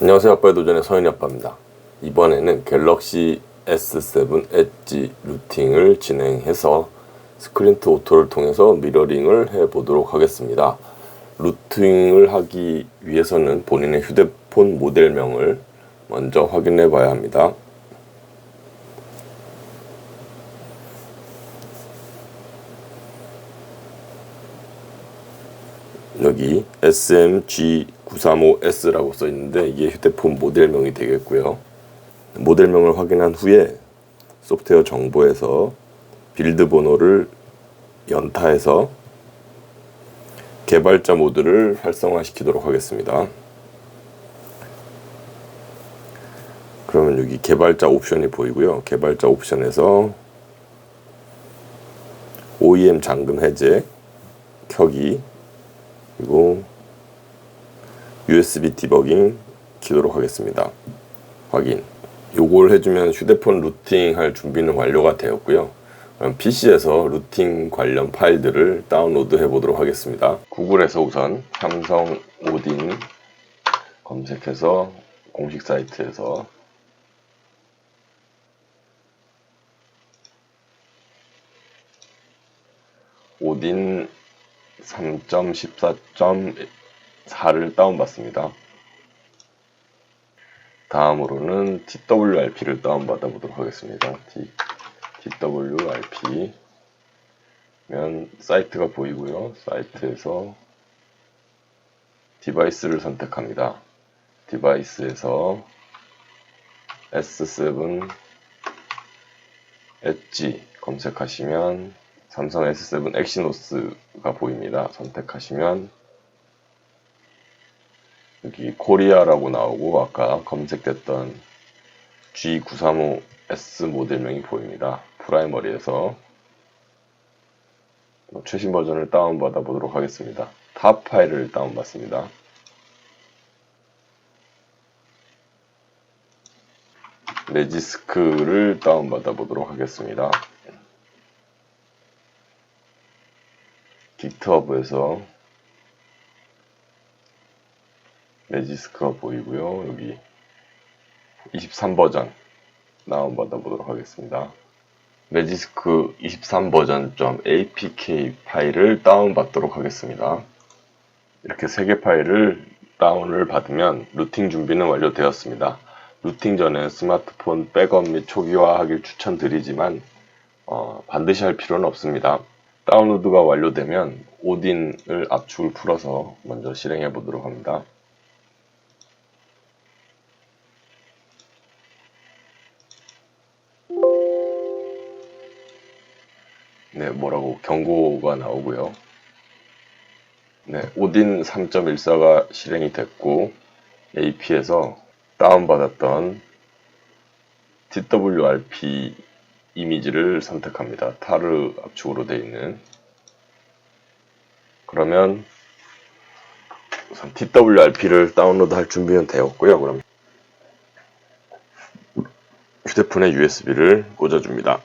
안녕하세요. 아빠의 도전의 서현이 아빠입니다. 이번에는 갤럭시 S7 엣지 루팅을 진행해서 스크린트 오토를 통해서 미러링을 해 보도록 하겠습니다. 루팅을 하기 위해서는 본인의 휴대폰 모델명을 먼저 확인해 봐야 합니다. 여기 SMG935S라고 써 있는데 이게 휴대폰 모델명이 되겠고요. 모델명을 확인한 후에 소프트웨어 정보에서 빌드 번호를 연타해서 개발자 모드를 활성화시키도록 하겠습니다. 그러면 여기 개발자 옵션이 보이고요. 개발자 옵션에서 OEM 잠금 해제 켜기 그리고 USB 디버깅 키도록 하겠습니다. 확인. 요걸 해주면 휴대폰 루팅 할 준비는 완료가 되었고요. PC에서 루팅 관련 파일들을 다운로드 해 보도록 하겠습니다. 구글에서 우선 삼성 오딘 검색해서 공식 사이트에서 오딘 3.14.4를 다운받습니다. 다음으로는 TWRP를 다운받아 보도록 하겠습니다. T, TWRP 면 사이트가 보이고요. 사이트에서 디바이스를 선택합니다. 디바이스에서 S7 엣지 검색하시면 삼성 S7 엑시노스가 보입니다. 선택하시면 여기 코리아라고 나오고 아까 검색됐던 G935S 모델명이 보입니다. 프라이머리에서 최신 버전을 다운받아 보도록 하겠습니다. 탑 파일을 다운받습니다. 레지스크를 다운받아 보도록 하겠습니다. 깃허브에서 레지스크가 보이고요. 여기 23버전 다운받아 보도록 하겠습니다. 레지스크 23버전 .apk 파일을 다운받도록 하겠습니다. 이렇게 3개 파일을 다운을 받으면 루팅 준비는 완료되었습니다. 루팅 전에 스마트폰 백업 및 초기화하길 추천드리지만 어, 반드시 할 필요는 없습니다. 다운로드가 완료되면 오딘을 압축을 풀어서 먼저 실행해 보도록 합니다. 경고가 나오고요. 네, 오딘 3.14가 실행이 됐고 AP에서 다운받았던 TWRP 이미지를 선택합니다. 타르 압축으로 되어 있는 그러면 우선 TWRP를 다운로드 할 준비는 되었고요. 그럼 휴대폰에 USB를 꽂아줍니다.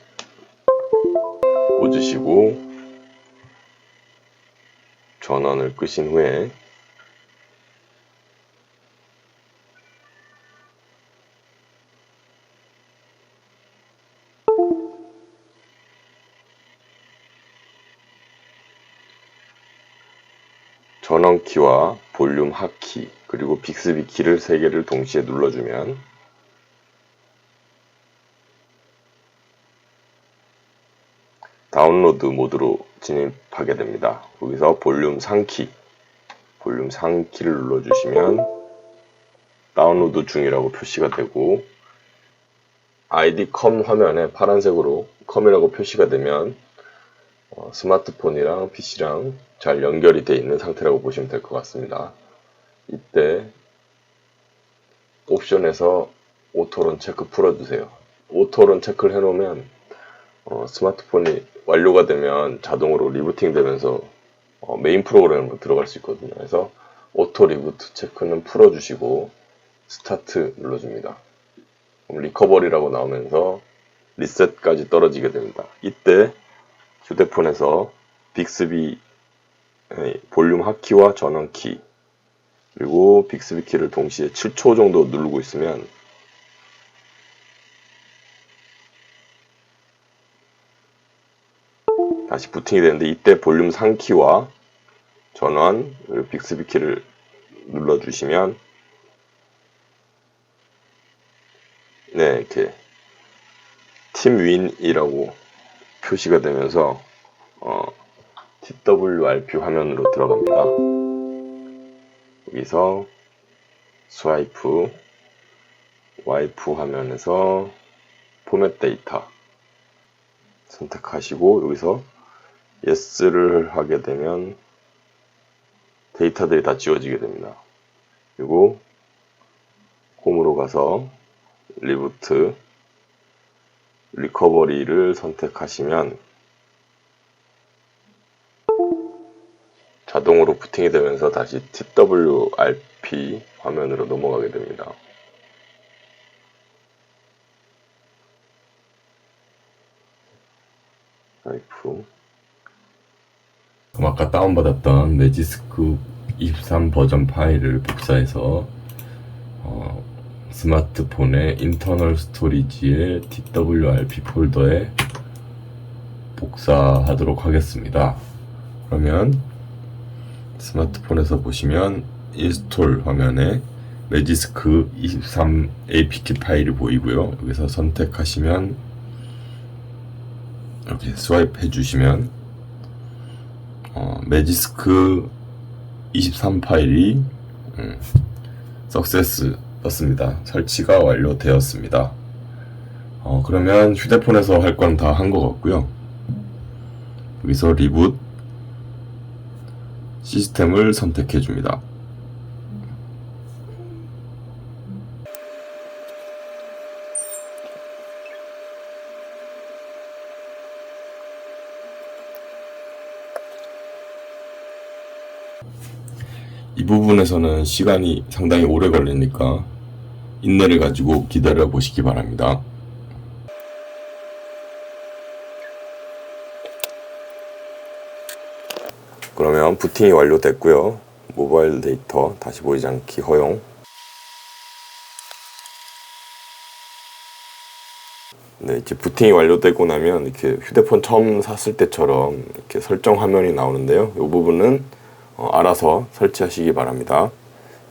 꽂으시고 전원을 끄신 후에 전원 키와 볼륨 하키 그리고 빅스비 키를 3개를 동시에 눌러주면 다운로드 모드로 진입하게 됩니다. 여기서 볼륨 상키 볼륨 상키를 눌러주시면 다운로드 중이라고 표시가 되고 아이디 컴 화면에 파란색으로 컴이라고 표시가 되면 어, 스마트폰이랑 PC랑 잘 연결이 되어 있는 상태라고 보시면 될 것 같습니다. 이때 옵션에서 오토런 체크 풀어주세요. 오토런 체크를 해놓으면 어, 스마트폰이 완료가 되면 자동으로 리부팅 되면서 어, 메인 프로그램으로 들어갈 수 있거든요. 그래서 오토 리부트 체크는 풀어주시고 스타트 눌러줍니다. 리커버리라고 나오면서 리셋까지 떨어지게 됩니다. 이때 휴대폰에서 빅스비 볼륨 하키와 전원 키 그리고 빅스비 키를 동시에 7초 정도 누르고 있으면 다시 부팅이 되는데 이때 볼륨 상키와 전원 그리고 빅스비 키를 눌러주시면 네 이렇게 팀 윈이라고 표시가 되면서 어, TWRP 화면으로 들어갑니다. 여기서 스와이프 와이프 화면에서 포맷 데이터 선택하시고 여기서 yes를 하게 되면 데이터들이 다 지워지게 됩니다. 그리고 홈으로 가서 리부트 리커버리를 선택하시면 자동으로 부팅이 되면서 다시 TWRP 화면으로 넘어가게 됩니다. 라이프 그럼 아까 다운받았던 매지스크 23 버전 파일을 복사해서 어, 스마트폰의 인터널 스토리지의 TWRP 폴더에 복사하도록 하겠습니다. 그러면 스마트폰에서 보시면 인스톨 화면에 매지스크 23 APK 파일이 보이고요. 여기서 선택하시면 이렇게 스와이프 해주시면 어, 매지스크 23 파일이 음, 석세스 떴습니다. 설치가 완료되었습니다. 어, 그러면 휴대폰에서 할 건 다 한 것 같고요. 여기서 리붓 시스템을 선택해 줍니다. 이 부분에서는 시간이 상당히 오래 걸리니까 인내를 가지고 기다려 보시기 바랍니다. 그러면 부팅이 완료됐고요. 모바일 데이터 다시 보이지 않기 허용. 네, 이제 부팅이 완료되고 나면 이렇게 휴대폰 처음 샀을 때처럼 이렇게 설정 화면이 나오는데요. 이 부분은 어, 알아서 설치하시기 바랍니다.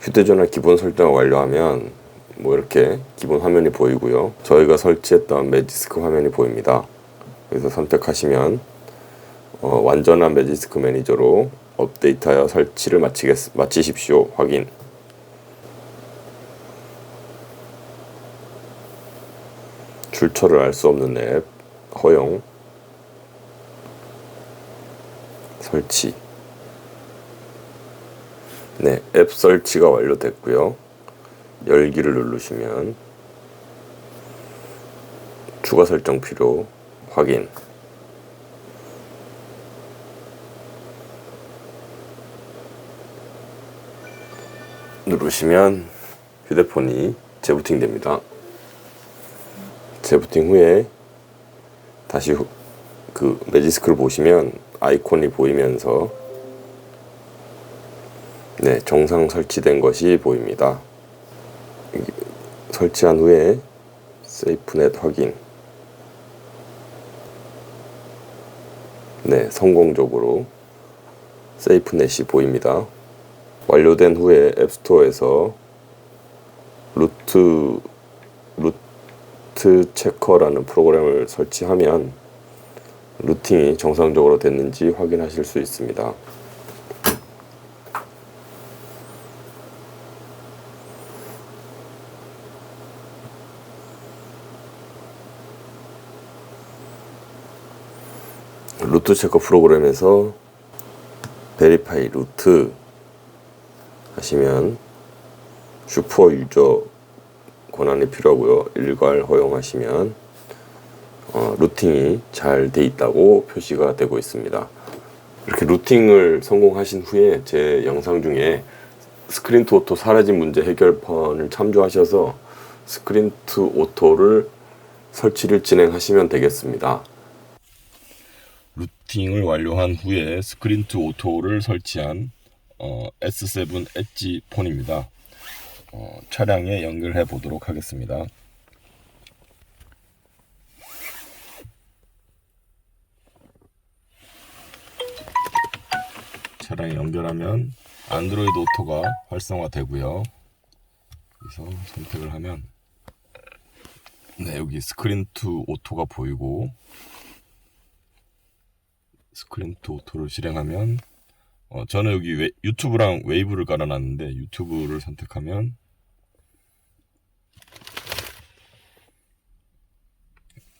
휴대전화 기본 설정을 완료하면 뭐 이렇게 기본 화면이 보이고요. 저희가 설치했던 매지스크 화면이 보입니다. 여기서 선택하시면 어, 완전한 매지스크 매니저로 업데이트하여 설치를 마치겠, 마치십시오. 확인. 출처를 알 수 없는 앱 허용 설치 네, 앱 설치가 완료됐고요. 열기를 누르시면 추가 설정 필요 확인 누르시면 휴대폰이 재부팅 됩니다. 재부팅 후에 다시 후- 그 매지스크를 보시면 아이콘이 보이면서 네, 정상 설치된 것이 보입니다. 설치한 후에 세이프넷 확인. 네, 성공적으로 세이프넷이 보입니다. 완료된 후에 앱스토어에서 루트 루트 체커라는 프로그램을 설치하면 루팅이 정상적으로 됐는지 확인하실 수 있습니다. 루트 체커 프로그램에서 베리파이 루트 하시면 슈퍼 유저 권한이 필요하고요. 일괄 허용하시면 어, 루팅이 잘 돼 있다고 표시가 되고 있습니다. 이렇게 루팅을 성공하신 후에 제 영상 중에 스크린 투 오토 사라진 문제 해결판을 참조하셔서 스크린 투 오토를 설치를 진행하시면 되겠습니다. 루팅을 완료한 후에 스크린 투 오토를 설치한 어, S7 엣지 폰입니다. 어, 차량에 연결해 보도록 하겠습니다. 차량에 연결하면 안드로이드 오토가 활성화되고요. 그래서 선택을 하면 네 여기 스크린 투 오토가 보이고 스크린 투 오토를 실행하면 어, 저는 여기 웨- 유튜브랑 웨이브를 깔아놨는데 유튜브를 선택하면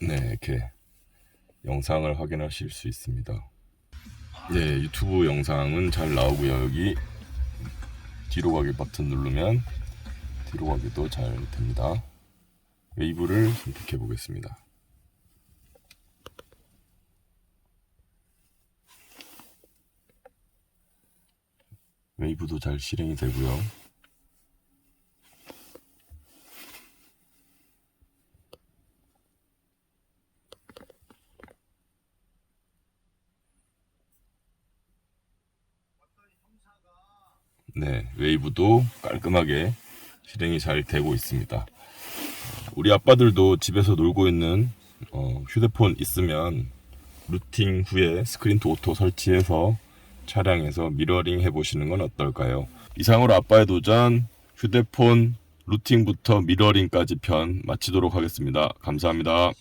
네 이렇게 영상을 확인하실 수 있습니다. 네 유튜브 영상은 잘 나오고요 여기 뒤로 가기 버튼 누르면 뒤로 가기도 잘 됩니다. 웨이브를 선택해 보겠습니다. 웨이브도 잘 실행이 되고요. 네, 웨이브도 깔끔하게 실행이 잘 되고 있습니다. 우리 아빠들도 집에서 놀고 있는 어, 휴대폰 있으면 루팅 후에 스크린트 오토 설치해서 차량에서 미러링 해보시는 건 어떨까요? 이상으로 아빠의 도전 휴대폰 루팅부터 미러링까지 편 마치도록 하겠습니다. 감사합니다.